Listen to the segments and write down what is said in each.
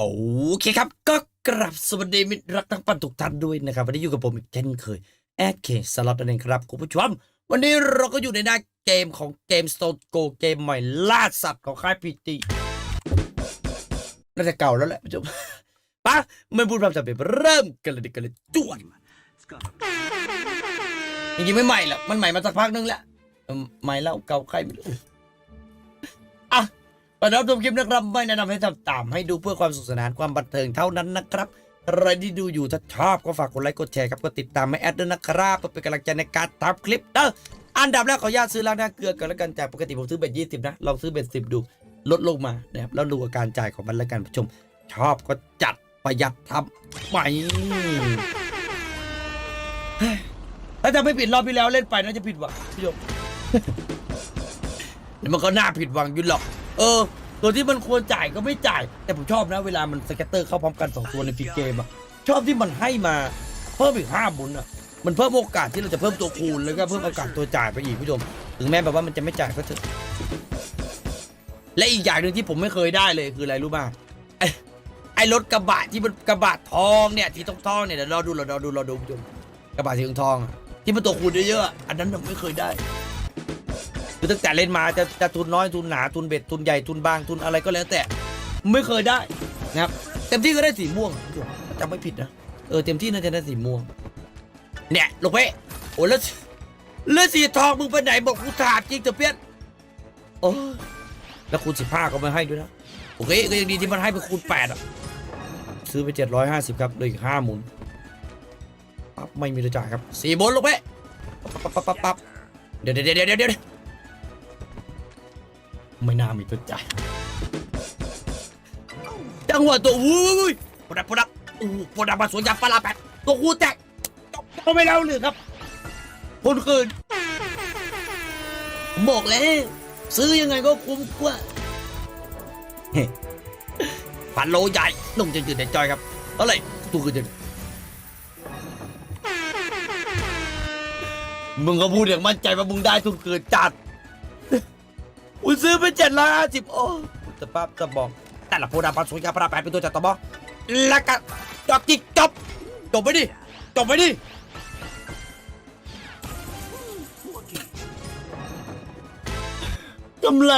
โอเคครับก็กราบสวัสดีมิตรรักทั้งปันทุกท่านด้วยนะครับ วันนี้อยู่กับผมอีกเช่นเคยแอดเคสล็อตนั่นเองครับคุณผู้ชม วันนี้เราก็อยู่ในหน้าเกมของเกม Stone Go เกมใหม่ล่าสัตว์ของค่ายพีตีน่าจะเก่าแล้วแหละคุณผู้ชมปะไม่พูดพร่ำจำเป็นเริ่มกันเลยดีกันเลยจวดจริงๆไม่ใหม่หรอกมันใหม่มาสักพักนึงแล้วเอิ่มใหม่แล้วเก่าใครไม่รู้ ก่อนรับชมคลิปนะครับไม่แนะนำให้ทำตามให้ดูเพื่อความสนุขสนานความบันเทิงเท่านั้นนะครับใครที่ดูอยู่ถ้าชอบก็ฝากกดไลค์กดแชร์ครับก็ติดตามไม่แอดด้วยนะครับเพื่อเป็นกำลังใจในการทำคลิปเด้ออันดับแรกขออนุญาตซื้อล้างหน้าเกลือกันแล้วกันจากปกติผมซื้อเบ็ดยี่สิบนะลองซื้อเบ็ดสิบดูลดลงมานะครับแล้วดูอาการจ่ายของมันแล้วกันผู้ชม ชอบก็จัดประหยัดทำไปเฮ้ยถ้าจะไม่ผิดรอบที่แล้วเล่นไปน่าจะผิดหวังผู้ชมมันก็น่าผิดหวังยู่หรอก เออ ตัวที่มันควรจ่ายก็ไม่จ่าย แต่ผมชอบนะเวลามันสเก็ตเตอร์เข้าพร้อมกันสองตัวในฟรีเกมอะชอบที่มันให้มาเพิ่มอีกห้าบุญอะมันเพิ่มโอกาสที่เราจะเพิ่มตัวคูณแล้วก็เพิ่มโอกาสตัวจ่ายไปอีกผู้ชมถึงแม้แบบว่ามันจะไม่จ่ายก็เถอะและอีกอย่างหนึ่งที่ผมไม่เคยได้เลยคืออะไรรู้ป่ะไอ้ไอ้รถกระบะที่มันกระบะทองเนี่ยที่ทองทองเนี่ยเดี๋ยวรอดูรอดูรอดูผู้ชมกระบะสีทองๆอะที่มันตัวคูณเยอะๆอันนั้นผมไม่เคยได้ คือตั้งแต่เล่นมาจะจะทุนน้อยทุนหนาทุนเบ็ดทุนใหญ่ทุนบางทุนอะไรก็แล้วแต่ไม่เคยได้นะครับเต็มที่ก็ได้สีม่วงจำไม่ผิดนะเออเต็มที่น่าจะได้สีม่วง เนี่ยลูกเป้โอ้แล้วแล้วสีทองมึงไปไหนบอกกูถามจริงเถอะเพี้ยนโอ้แล้วคูณสิบห้าก็ไม่ให้ด้วยนะโอเคก็ยังดีที่มันให้ไปคูณแปดอะซื้อไปเจ็ดร้อยห้าสิบครับเลยอีกห้าหมุนปั๊บไม่มีตัวจ่ายครับสี่บนลูกเป้ปั๊บปั๊บปั๊บปั๊บเดี๋ยวเดี๋ยวเดี๋ยวเดี๋ยวเดี๋ยว ไม่น่ามีตัวจ่ายจังหวะตัวอุ้ยปดับปดับอู้ปดับมาสวนยางปลาแปดตัวกูแตกก็ไม่เล่าเลยครับ คนคืนผมบอกแล้ว ซื้อยังไงก็คุ้มกว่าผันโลใหญ่นุ่มจะยืดในจอยครับเท่าไรตัวคืนมึงก็พูดอย่างมั่นใจว่ามึงได้ทุนคืนจัด อุ้ยซื้อไปเจ็ดร้อยห้าสิบโอ้แต่ป้าจะบอกแต่ละโพดาปันสุยาปราแปดเป็นตัวจัดต่อบอแล้วก็จบจิกจบจบไปดิจบไปดิกำไร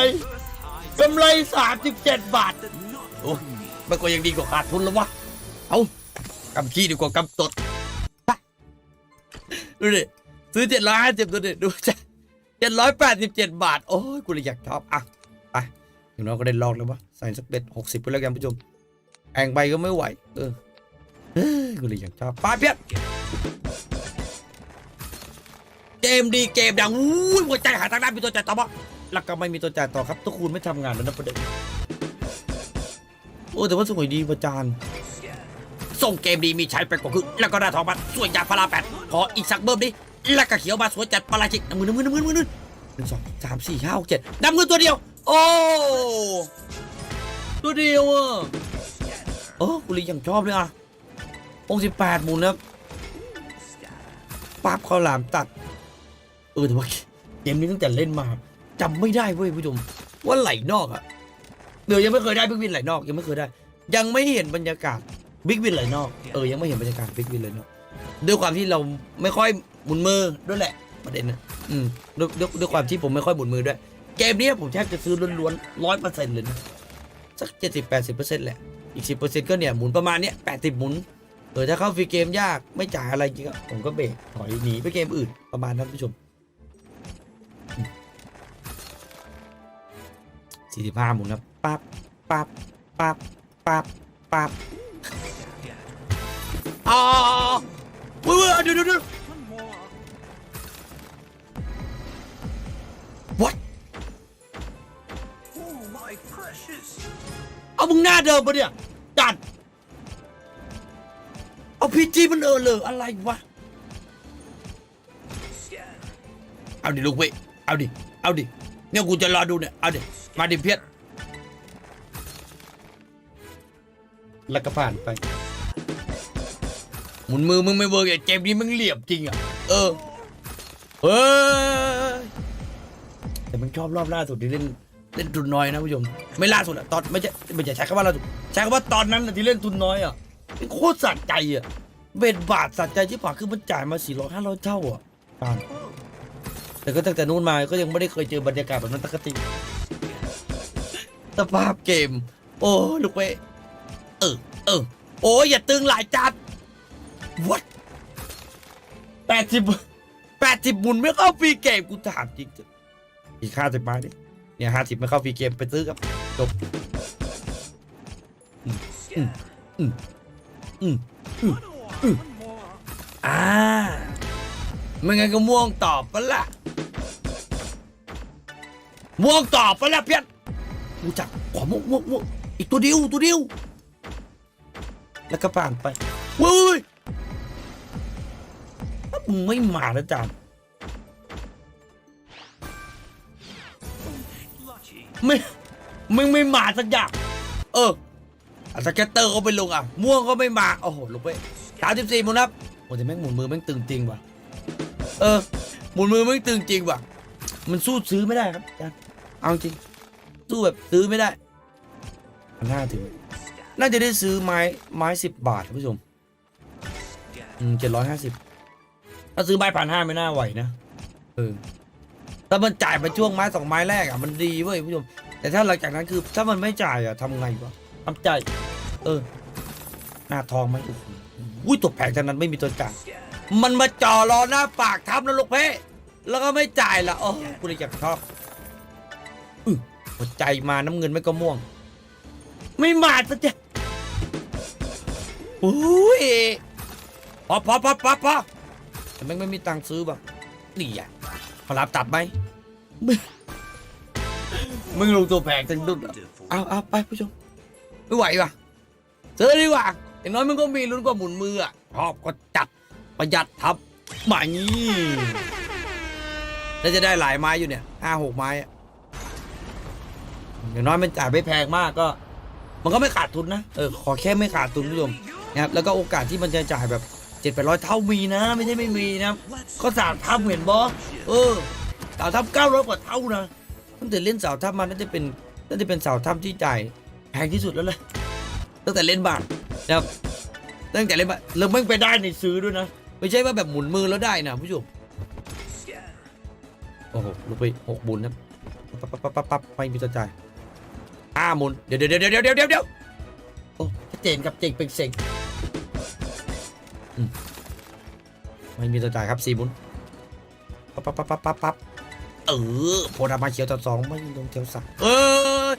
กำไรสามสิบเจ็ดบาทโอ้มันก็ยังดีกว่าขาดทุนแล้ววะเอากำขี้ดีกว่ากำตดไปดูดิซื้อเจ็ดร้อยห้าสิบตัวดิดูจ้ะ เจ็ดร้อยแปดสิบเจ็ดบาท โอ้ยกูเลยอยากชอบอะไปอย่างน้อยก็ได้ลองแล้ววะใส่สักเบ็ดหกสิบไปแล้วกันผู้ชมแองไปก็ไม่ไหว เออเฮ้ยกูเลยอยากชอบไปเพียบเกมดีเกมดังอุ้ยหัวใจหาทางด้านมีตัวจ่ายต่อปะแล้วก็ไม่มีตัวจ่ายต่อครับทุกคุณไม่ทำงานแล้วนะประเด็นโอ้แต่ว่าสวยดีประจานส่งเกมดีมีใช้ไปกว่าคือแล้วก็ได้ทองมาสวยจากพลาแปดขออีกสักเบิ้มดิ แล้วก็เขียวมาสวยจัดปลาจิกน้ำมือน้ำมือน้ำมือน้ำมือหนึ่งสองสามสี่ห้าหกเจ็ดน้ำมือตัวเดียว โอ้ตัวเดียวอะโอ้กุลียังชอบเลยอะองสิบแปดหมุนนะปั๊บข้าวหลามตัด เออแต่ว่าเกมนี้ตั้งแต่เล่นมาจำไม่ได้เว้ยผู้ชมว่าไหลนอกอะเดี๋ยวยังไม่เคยได้บิ๊กวินไหลนอกยังไม่เคยได้ ยังไม่เห็นบรรยากาศบิ๊กวินไหลนอกเออยังไม่เห็นบรรยากาศบิ๊กวินไหลนอกด้วยความที่เราไม่ค่อย หมุนมือด้วยแหละประเด็นนะอืมด้วยด้วยด้วยความที่ผมไม่ค่อยหมุนมือด้วย เกมนี้ผมแทบจะซื้อล้วนๆร้อยเปอร์เซ็นต์เลยนะสักเจ็ดสิบแปดสิบเปอร์เซ็นต์แหละ อีกสิบเปอร์เซ็นต์ก็เนี่ยหมุนประมาณเนี้ยแปดสิบหมุนเออถ้าเข้าฟรีเกมยากไม่จ่ายอะไรจริงอะผมก็เบรกถอยหนีไปเกมอื่นประมาณนั้นผู้ชมสี่สิบห้าหมุนนะปั๊บปั๊บปั๊บปั๊บปั๊บอ๋อเว้ยเว้ยเดี๋ยวเดี๋ยว เดิมปะเนี่ยจัดเอาพีจีมันเออเลยอะไรวะ เอาดิลูกเว้ยเอาดิ เอาดิ เนี่ยกูจะรอดูเนี่ย เอาดิ มาดิเพียรแล้วก็ผ่านไป หมุนมือมึงไม่เวิร์กไอ้เกมนี้มึงเหลี่ยมจริงอะ เออเฮ้ยแต่มันชอบรอบล่าสุดที่เล่นเล่นจุดน้อยนะผู้ชม ไม่ล่าสุดอะตอนไม่ใช่ไม่ใช่ใช้คำว่าล่าสุดใช้คำว่าตอนนั้นน่ะที่เล่นทุนน้อยอะเป็นโคตรสะใจอะเบ็ดบาทสะใจที่ผ่านคือมันจ่ายมาสี่ร้อยห้าร้อยเท่าอะปานแต่ก็ตั้งแต่นู้นมาก็ยังไม่ได้เคยเจอบรรยากาศแบบนั้นปกติสภาพเกม โอ้ลูกเว้ยเออเออโอ้ยอย่าตึงหลายจัด what แปดสิบแปดสิบหมุนไม่เข้าฟรีเกมกูถามจริงเถอะอีกห้าสิบมาดิเนี่ยห้าสิบไม่เข้าฟรีเกมไปซื้อครับ จบอืมอืมอืมอืมอืมอืมอ่าไม่งั้นก็ม่วงตอบปะละม่วงตอบปะละเพี้ยนรู้จักขอม่วงม่วงม่วงอีกตัวเดียวตัวเดียวแล้วก็ผ่านไปเว้ยถ้ามึงไม่มาแล้วจานไม่ มึงไม่มาสักอย่าง เอออาสเก็ตเตอร์เขาไปลงอะ ม่วงก็ไม่มา โอ้โหลงไปสามสิบสี่มุนครับ โอ้แต่แม่งหมุนมือแม่งตึงจริงว่ะ เออ หมุนมือแม่งตึงจริงว่ะ มันสู้ซื้อไม่ได้ครับอาจารย์เอาจริง สู้แบบซื้อไม่ได้พันห้าถึงน่าจะได้ซื้อไม้ไม้สิบบาทท่านผู้ชม อืมเจ็ดร้อยห้าสิบถ้าซื้อไม้พันห้าไม่น่าไหวนะ เออถ้ามันจ่ายไปช่วงไม้สองไม้แรกอะมันดีเว้ยผู้ชม แต่ถ้าหลังจากนั้นคือถ้ามันไม่จ่ายอะทำไงวะทำใจ เออ หน้าทองไหมโอ้โหอุ้ยตัวแพงจากนั้นไม่มีตัวจ่ายมันมาจ่อรอหน้าปากทับนะลูกเพ่แล้วก็ไม่จ่ายละโอ้กูเลยอยากชอบอือหัวใจมาน้ำเงินไม่ก็ม่วง ไม่มาสักทีอุ้ยพอพอพอพอพอแต่แม่งไม่มีตังค์ซื้อป่ะนี่อะพอรับตัดไหม มึงมึงลงตัวแพงจังดุดอะเอาเอาไปผู้ชมไม่ไหวว่ะซื้อดีกว่าอย่างน้อยมึงก็มีลุ้นกว่าหมุนมืออะชอบก็จัดประหยัดทับมางี้แล้วจะได้หลายไม้อยู่เนี่ยห้าหกไม้อะอย่างน้อยมันจ่ายไม่แพงมากก็ มันก็ไม่ขาดทุนนะเออขอแค่ไม่ขาดทุนผู้ชมนะครับแล้วก็โอกาสที่มันจะจ่ายแบบเจ็ดแปดร้อยเท่ามีนะ ไม่ใช่ไม่มีนะก็สามทับเห็นบอเออสาวทับเก้าร้อยกว่าเท่านะ ตั้งแต่เล่นเสาวทับมาน่าจะเป็นน่าจะเป็นเสาวทับที่จ่ายแพงที่สุดแล้วเลยตั้งแต่เล่นบาทนะครับตั้งแต่เล่นบาทแล้วไม่ไปได้ในซื้อด้วยนะไม่ใช่ว่าแบบหมุนมือแล้วได้นะผู้ชมโอ้โหลูกไปหกบุญนะปั๊บปั๊บปั๊บปั๊บปั๊บไม่มีตัวจ่ายห้าหมุนเดี๋ยวเดี๋ยวเดี๋ยวเดี๋ยวเดี๋ยวเดี๋ยวเดี๋ยวโอ้เจนกับเจงเป็นเซ็งไม่มีตัวจ่ายครับสี่บุญปั๊บปั๊บปั๊บปั๊บปั๊บปั๊บ เออโพดามาเขียวต่อสองไม่ลงเขียวสักเออ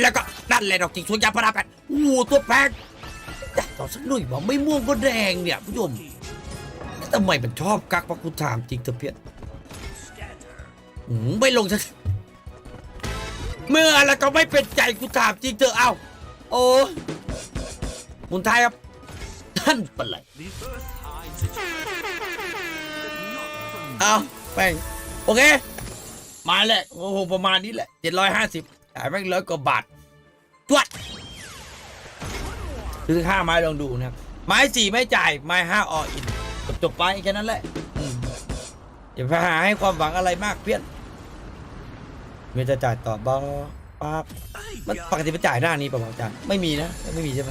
แล้วก็นั่นแหละดอกจิกสวนยาพาราแปดโอ้โหตัวแพงอยากต่อสักหน่อยว่าไม่ม่วงก็แดงเนี่ยผู้ชมแล้วทำไมมันชอบกักปะกูถามจริงเถอะเพี้ยนอืมไม่ลงสักเมื่ออะไรก็ไม่เป็นใจกูถามจริงเถอะเอ้าโอ้มุนทายครับ ท่านเป็นไรเอาแป้ง โอเค มาแหละโอ้โหประมาณนี้แหละเจ็ดร้อยห้าสิบจ่ายแม่งร้อยกว่าบาทตวดซื้อห้าไม้ลองดูนะครับ ไม้สี่ไม่จ่าย ไม้ห้าออินจบจบไปแค่นั้นแหละอย่าไปหาให้ความหวังอะไรมากเพี้ยนมีจะจ่ายต่อบอปั๊บมันปกติมันจ่ายหน้านี้ป่าวอาจายไม่มีนะ ไม่มีใช่ไหม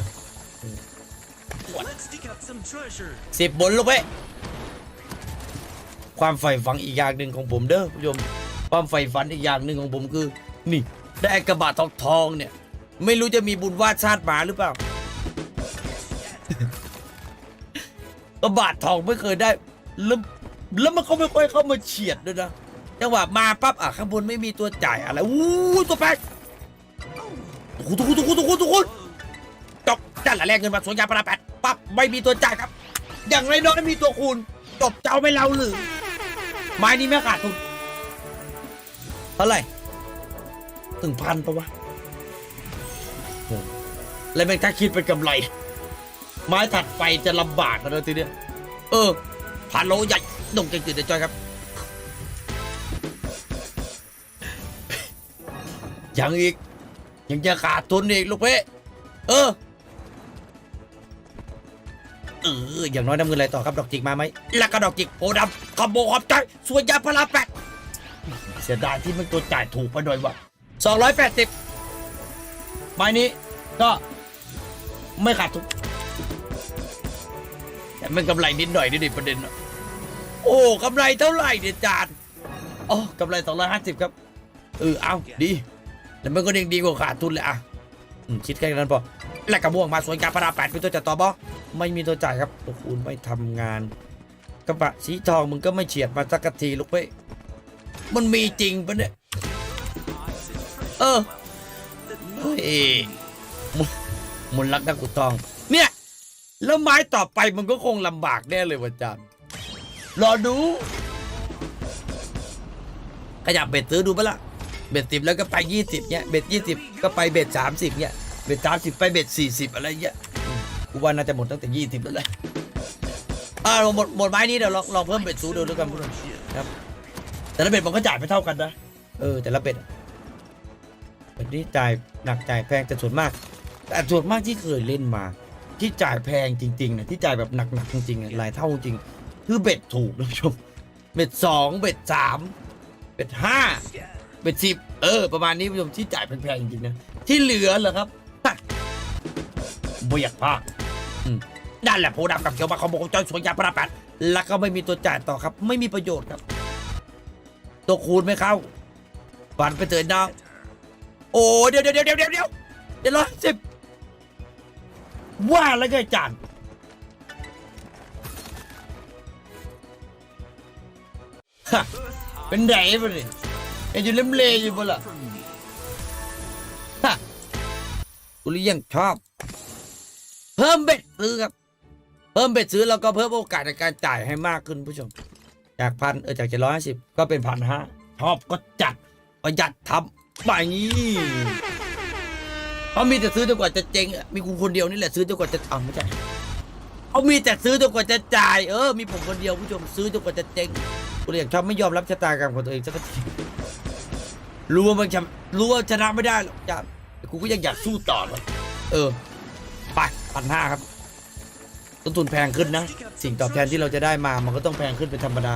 สิบบนลูกเว้ย ความใฝ่ฝันอีกอย่างหนึ่งของผมเด้อผู้ชมความใฝ่ฝันอีกอย่างหนึ่งของผมคือ นี่ ได้กระบะทองทองเนี่ย ไม่รู้จะมีบุญวาดชาติหมาหรือเปล่ากระบะทองไม่เคยได้แล้วแล้วมันก็ไม่ค่อยเข้ามาเฉียดด้วยนะจังหวะมาปั๊บอะข้างบนไม่มีตัวจ่ายอะไรอู้ตัวแพงทุกคนทุกทุกทุกทุกทุกคนจบจัดละแรกเงินมาสวนยางพาราแปดปั๊บไม่มีตัวจ่ายครับ อย่างไรน้อยมีตัวคูณจบเจ้าไม่เล่าหรือ ไม้นี้ไม่ขาดทุนเท่าไหร่ถึงพันปะวะแล้วแม่งถ้าคิดเป็นกำไร ไม้ถัดไปจะลำบากกันเลยทีเนี้ยเออพาโลใหญ่ดงเก่งตื่นใจอยครับ ยังอีก ยังจะขาดทุนอีกลูกเพ่เออ เอออย่างน้อยน้ำเงินอะไรต่อครับดอกจิกมาไหมแล้วก็ดอกจิกโพดำคอมโบขอบใจสวยยาพลาแปดเสียดายที่มันตัวจ่ายถูกไปหน่อยว่ะสองร้อยแปดสิบไม้นี้ก็ไม่ขาดทุนแต่มันกำไรนิดหน่อยนี่ดิประเด็นโอ้กำไรเท่าไหร่เนี่ยจานอ๋อกำไรสองร้อยห้าสิบครับเออเอาดีแต่มันก็ยังดีกว่าขาดทุนเลยอะอืมคิดแค่นั้นพอ และกระม่วงมาสวยงามพระราแปดเป็นตัวจัดต่อบอไม่มีตัวจ่ายครับตัวคูณไม่ทำงาน กระบะสีทองมึงก็ไม่เฉียดมาสักทีลูกเว้ยมันมีจริงปะเนี่ยเออเฮ้ยมุนมุนรักนักกุตอง เนี่ย แล้วไม้ต่อไปมันก็คงลำบากแน่เลยวันจันทร์รอดูขยับเบ็ดซื้อดูปะล่ะเบ็ดสิบแล้วก็ไปยี่สิบเนี่ยเบ็ดยี่สิบก็ไปเบ็ดสามสิบเนี่ย เบ็ดสามสิบไปเบ็ดสี่สิบอะไรเงี้ยอืมกูว่าน่าจะหมดตั้งแต่ยี่สิบแล้วแหละอ่าหมดหมดไม้นี้เดี๋ยวลองลองเพิ่มเบ็ดซูดูด้วยกันครับ แต่ละเบ็ดมันก็จ่ายไม่เท่ากันนะเออ แต่ละเบ็ดเบ็ดนี้จ่ายหนักจ่ายแพงแต่ส่วนมาก แต่ส่วนมากที่เคยเล่นมา ที่จ่ายแพงจริงๆนี่ยที่จ่ายแบบหนักๆจริงๆหลายเท่าจริงคือเบ็ดถูกนะผู้ชมเบ็ดสองเบ็ดสามเบ็ดห้าเบ็ดสิบเออ ประมาณนี้ผู้ชมที่จ่ายแพงๆจริงๆนะที่เหลือเหรอครับ บ่อยากพากอืมนั่นแหละโพดำกับเขียวมาเขาบอกว่าจอยสวยยาประปัด แล้วก็ไม่มีตัวจ่ายต่อครับ ไม่มีประโยชน์ครับ ตัวคูณไม่เข้าฝันไปเตือนน้อง โอ้เดี๋ยวเดี๋ยวเดี๋ยวเดี๋ยวเดี๋ยวเดี๋ยวเดี๋ยวร้อยสิบว่าแล้วก็จานฮะเป็นไหนบ้างเนี่ยยังอยู่เล่มเลอยู่บ่ล่ะฮะกูเลยยังชอบ เพิ่มเบ็ดซื้อครับ เพิ่มเบ็ดซื้อแล้วก็เพิ่มโอกาสในการจ่ายให้มากขึ้นผู้ชม จากพันเออจากเจ็ดร้อยห้าสิบก็เป็นพันห้าชอบก็จัดประหยัดทำไปเขามีแต่ซื้อจนกว่าจะเจ๊งมีกูคนเดียวนี่แหละซื้อจนกว่าจะเอไม่ใช่เขามีแต่ซื้อจนกว่าจะจ่ายเออมีผมคนเดียวผู้ชมซื้อจนกว่าจะเจ๊งกูเลยอยากชอบไม่ยอมรับชะตากรรมของตัวเองสักทีรู้ว่ามันชนะรู้ว่าชนะไม่ได้หรอกจ้ากูก็ยังอยากสู้ต่อเลยเออ พันห้าครับต้นทุนแพงขึ้นนะ สิ่งตอบแทนที่เราจะได้มามันก็ต้องแพงขึ้นเป็นธรรมดา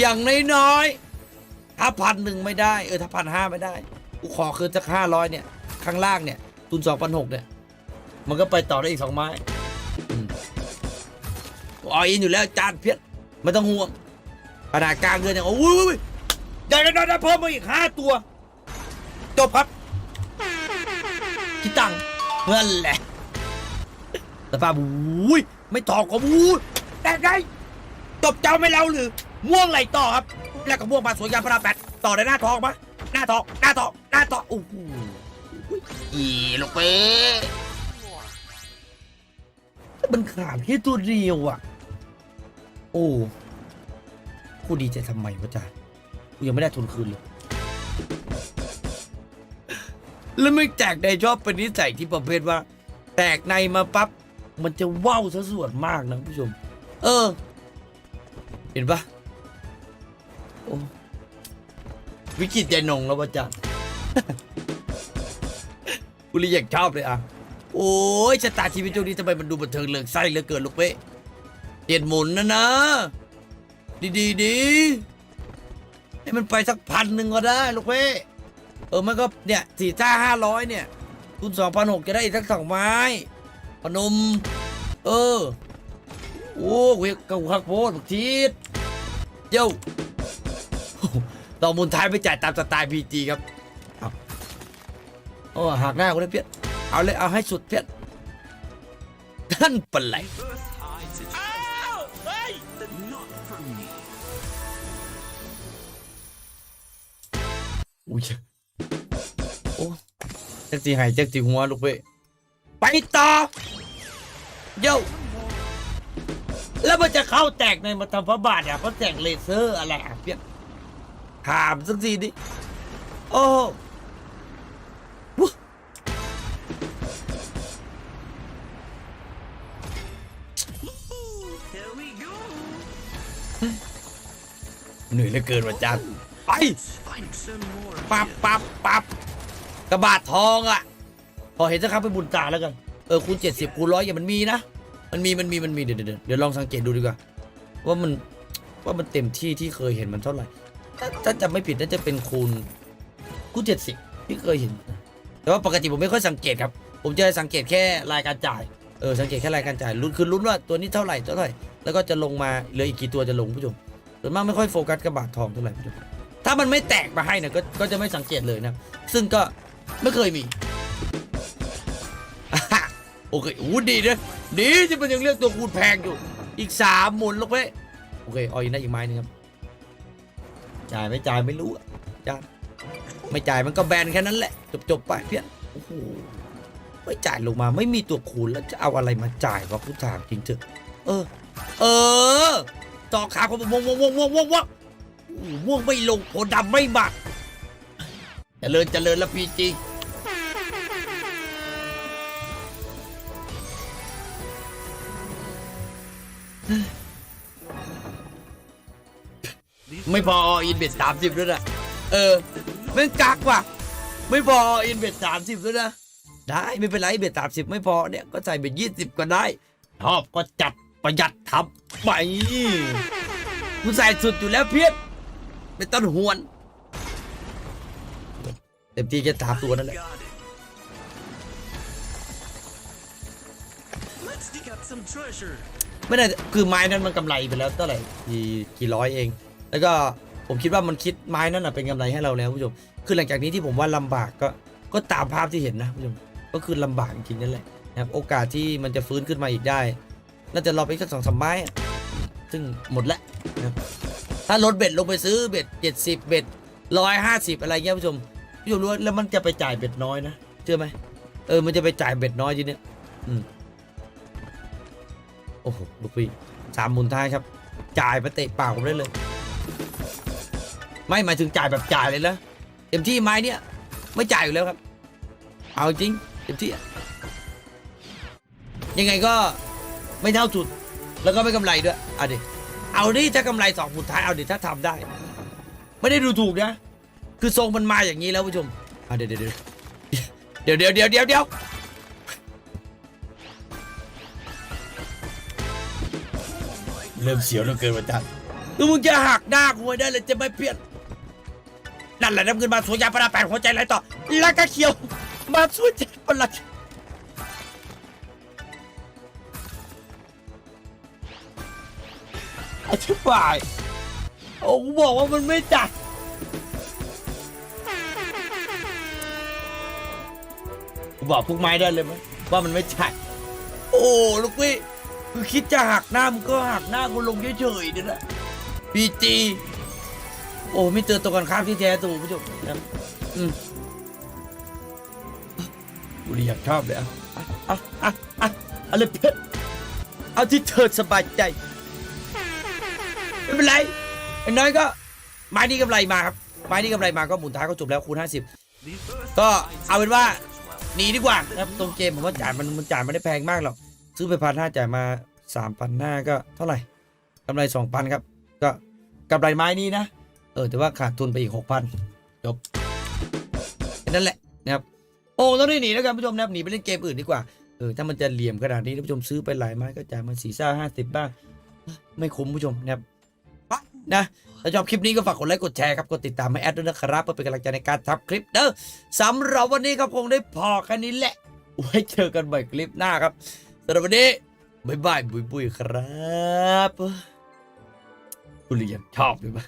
อย่างน้อยๆถ้าพันหนึ่งไม่ได้เออถ้าพันห้าไม่ได้กูขอคืนสักห้าร้อยเนี่ย ข้างล่างเนี่ยทุนสองพันหกเนี่ย มันก็ไปต่อได้อีกสองไม้อืมกูเออินอยู่แล้วจานเพี้ยนไม่ต้องห่วงขนาดกลางเดือนอย่างโอ้ยเดี๋ยวเดี๋ยวเดี๋ยวเพิ่มมาอีกห้าตัวจบครับคิดตังเงินแหละ แต่ป้าบุ้ยไม่ตอบก็บุ้ยแต่ไงจบเจ้าไม่เล่าหรือ ม่วงไหลต่อครับ แล้วก็ม่วงมาสวยงามพระราแปดต่อในหน้าทองปะหน้าทองหน้าทองหน้าทองโอ้โหอีลูกเป้มันขาดแค่ตัวเดียวอะ โอ้กูดีใจทำไมวะจ๊ะกูยังไม่ได้ทุนคืนเลย แล้วไม่แตกในชอบเป็นนิสัยที่ประเภทว่า แตกในมาปั๊บ มันจะว้าวซะส่วนมากนะผู้ชม เออ เห็นปะโอ้วิกฤตใจนงแล้ววะจ๊ะกูเลยอยากชอบเลยอะ โอ้ยชะตาชีวิตช่วงนี้ทำไมมันดูบันเทิงเลิงไส้เหลือเกินลูกเป้เปลี่ยนหมุนนะนะ ดีดีดีให้มันไปสักพันหนึ่งก็ได้ลูกเป้เออมันก็เนี่ยสี่ท่าห้าร้อยเนี่ยทุนสองพันหกจะได้อีกสักสองไม้ พนม เออ โอ้เวกเกาคักโพดบักทีดเย้าโอ้โหต่อมูลท้ายไปจ่ายตามสไตล์พีจีครับเอาโอ้หักหน้ากูเลยเพี้ยนเอาเลยเอาให้สุดเพี้ยนท่านปลาไหล Ow! Hey! Not for me. อุ้ยโอ้จักจีหายจักจีหัวลูกเว้ย ไปต่อเย้าแล้วมันจะเข้าแตกในมาทำพระบาทอะเพราะแตกเลเซอร์อะไรอะเพี้ยนถามสักทีดิโอ้เหนื่อยเหลือเกินว่ะจันไป ปับปับปับกระบาดทองอะ พอเห็นสักครั้งไปบุญตาแล้วกัน เออคูณเจ็ดสิบคูณร้อยอย่ามันมีนะ มันมีมันมีมันมีเดี๋ยวเดี๋ยวเดี๋ยวลองสังเกตดูดีกว่า ว่ามันว่ามันเต็มที่ที่เคยเห็นมันเท่าไหร่ถ้าถ้าจำไม่ผิดน่าจะเป็นคูณคูณเจ็ดสิบที่เคยเห็น แต่ว่าปกติผมไม่ค่อยสังเกตครับ ผมจะสังเกตแค่รายการจ่ายเออสังเกตแค่รายการจ่ายลุ้นคือลุ้นว่าตัวนี้เท่าไหร่เท่าไหร่แล้วก็จะลงมาเหลืออีกกี่ตัวจะลงผู้ชมส่วนมากไม่ค่อยโฟกัสกับบาททองเท่าไหร่ผู้ชมถ้ามันไม่แตกมาให้เนี่ยก็ก็จะไม่สังเกตเลยนะซึ่งก็ไม่เคยมี โอเคโอ้ดีนะดีที่มันยังเลือกตัวคูณแพงอยู่ อีกสามหมุนลงไปโอเคออยได้อีกไม้นึงครับจ่ายไม่จ่ายไม่รู้อะจ่ายไม่จ่ายมันก็แบนแค่นั้นแหละ จบจบไปเพี้ยนโอ้โหไม่จ่ายลงมาไม่มีตัวคูณแล้วจะเอาอะไรมาจ่ายวะกูถามจริงเถอะเออ เออต่อขาผมม่วงม่วงม่วงม่วงม่วงม่วงม่วงไม่ลงโพดำไม่บักเจริญเจริญละพีจี ไม่พออินเบ็ดสามสิบด้วยนะเออแม่งกักว่ะ ไม่พออินเบ็ดสามสิบด้วยนะ ได้ไม่เป็นไรเบ็ดสามสิบไม่พอเนี่ยก็ใส่เบ็ดยี่สิบก็ได้ชอบก็จัดประหยัดทำไปกูใส่สุดอยู่แล้วเพี้ยนไม่ต้องหวนเต็มที่แค่สามตัวนั่นแหละ ไม่ได้คือไม้นั้นมันกำไรไปแล้วเท่าไหร่กี่กี่ร้อยเอง แล้วก็ผมคิดว่ามันคิดไม้นั้นนะเป็นกำไรให้เราแล้วผู้ชมคือหลังจากนี้ที่ผมว่าลำบากก็ก็ตามภาพที่เห็นนะผู้ชมก็คือลำบากจริงๆนั่นแหละนะครับโอกาสที่มันจะฟื้นขึ้นมาอีกได้ น่าจะรอไปอีกสักสองสามไม้อะซึ่งหมดแล้วนะครับถ้าลดเบ็ดลงไปซื้อเบ็ดเจ็ดสิบเบ็ดร้อยห้าสิบอะไรเงี้ยผู้ชมผู้ชมรู้ว่าแล้วมันจะไปจ่ายเบ็ดน้อยนะเชื่อไหมเออมันจะไปจ่ายเบ็ดน้อยทีเนี้ยอืม อ้โหลูกพี่สามหมุนท้ายครับ จ่ายไปเตะปากผมได้เลย ไม่หมายถึงจ่ายแบบจ่ายเลยนะเต็มที่ไม้เนี่ยไม่จ่ายอยู่แล้วครับ เอาจริงเต็มที่ยังไงก็ไม่เท่าจุด แล้วก็ไม่กำไรด้วยเอาดิเอาดิถ้ากำไรสองหมุนท้ายเอาดิถ้าทำได้ ไม่ได้ดูถูกนะ คือทรงมันมาอย่างนี้แล้วผู้ชมเดี๋ยวเดี๋ยวเดี๋ยวเดี๋ยวเดี๋ยวเดี๋ยว เริ่มเสียวเหลือเกินวันจันทร์คือมึงจะหักหน้ากูไว้ได้เลยจะไม่เปลี่ยน นั่นแหละน้ำเงินมาสวยยาปลาแปดหัวใจไหลต่อแล้วก็เขียว มาสวยใจปลาอธิบายโอ้กูบอกว่ามันไม่จัดกูบอกพวกไม้ได้เลยไหมว่ามันไม่ใช่โอ้ลูกพี่ คือคิดจะหักหน้ามึงก็หักหน้ากูลงเฉยๆนี่แหละพีจีโอ้ไม่เจอตัวกันข้ามที่แท้ตัวผู้ชมนะอืมกูเรียกชอบเลยอะอะอะอะอะไรเพชรเอาที่เธอสบายใจไม่เป็นไรอย่างน้อยก็ไม้นี้กำไรมาครับไม้นี้กำไรมาก็หมุนท้ายก็จบแล้วคูณ50 The earth ก็เอาเป็นว่าหนีดีกว่าครับตรงเกมผมว่าจ่ายมันมันจ่ายไม่ได้แพงมากหรอก ซื้อไปพันห้าจ่ายมาสามพันห้าก็เท่าไหร่กำไรสองพันครับ ก็กำไรไม้นี้นะ เออแต่ว่าขาดทุนไปอีกหกพันจบนั่นแหละนะครับโอ้ต้องได้หนีแล้วกันผู้ชมนะครับหนีไปเล่นเกมอื่นดีกว่าเออถ้ามันจะเหลี่ยมขนาดนี้ท่านผู้ชมซื้อไปหลายไม้ก็จ่ายมาสี่ซ่าห้าสิบบ้าง ไม่คุ้มผู้ชมนะครับนะถ้าชอบคลิปนี้ก็ฝากกดไลค์กดแชร์ครับกดติดตามให้แอดด้วยนะครับเพื่อเป็นกำลังใจในการทำคลิปเด้อสำหรับวันนี้ครับคงได้พอแค่นี้แหละไว้เจอกันใหม่คลิปหน้าครับ สำหรับวันนี้บ๊ายบายบุยบุยครับ คุณเรียนชอบเลยปะ